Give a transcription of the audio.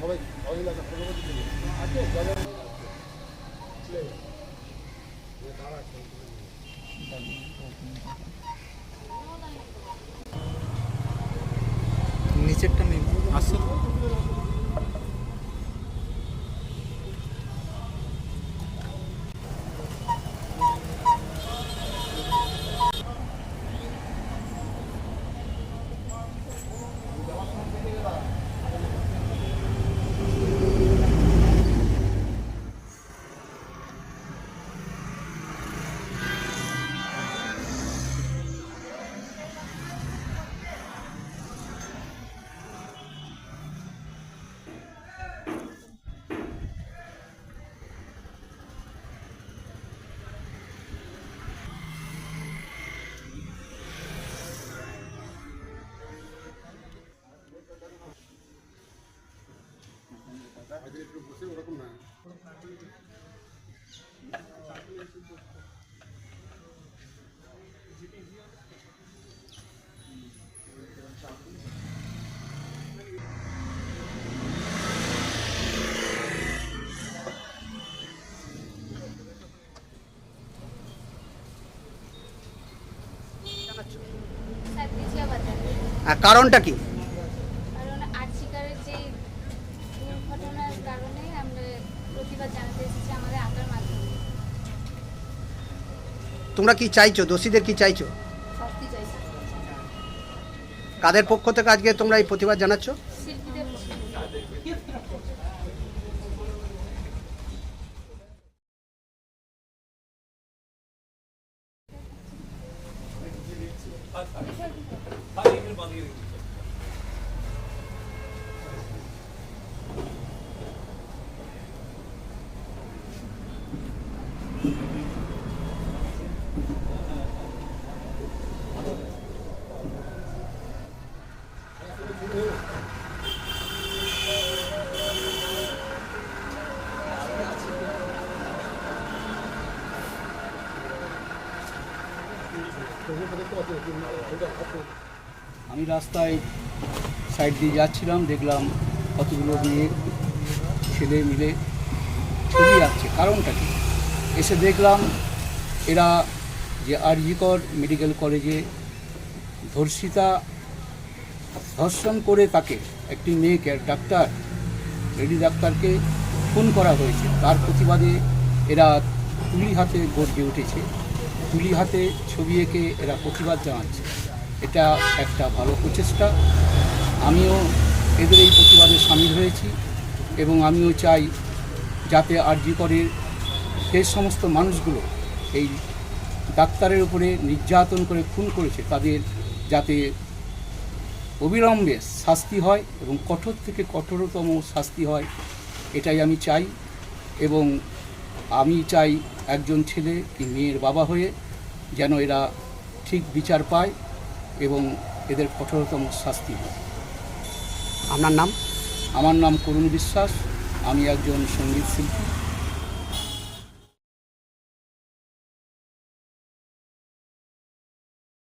সবাই নিচেরটা নেই আসছে সাতরিজিয়া বাজারে আর কারণটা কি কারণ আর্চিকারের যে দুর্ঘটনার কারণে আমরা প্রতিবাদ জানাতে এসেছি আমাদের আঁকার মাধ্যমে। তোমরা কি চাইছো? দোষীদের কি চাইছো? শাস্তি চাইছি কাদের পক্ষ থেকে আজকে তোমরা এই প্রতিবাদ জানাচ্ছ? শিল্পীদের পক্ষে। আমি রাস্তায় সাইড দিয়ে যাচ্ছিলাম, দেখলাম কতগুলো মেয়ে ছেলে মিলে ছবি আঁকছে। কারণটা কি? এসে দেখলাম এরা যে আরজিকর মেডিকেল কলেজে ধর্ষিতা ধর্ষণ করে তাকে একটি মেয়েকে ডাক্তার লেডি ডাক্তারকে খুন করা হয়েছে। তার প্রতিবাদে এরা তুলি হাতে গড়ে উঠেছে। তুলি হাতে ছবি এঁকে এরা প্রতিবাদ জানাচ্ছে। এটা একটা ভালো প্রচেষ্টা। আমিও এদের এই প্রতিবাদে সামিল হয়েছি এবং আমিও চাই যাতে আরজি করের সেই সমস্ত মানুষগুলো এই ডাক্তারের উপরে নির্যাতন করে খুন করেছে, তাদের যাতে অবিলম্বে শাস্তি হয় এবং কঠোর থেকে কঠোরতম শাস্তি হয়, এটাই আমি চাই এবং আমি চাই একজন ছেলে কি মেয়ের বাবা হয়ে যেন এরা ঠিক বিচার পায় এবং এদের কঠোরতম শাস্তি হয়। আপনার নাম? আমার নাম করুণ বিশ্বাস আমি একজন সংগীত শিল্পী।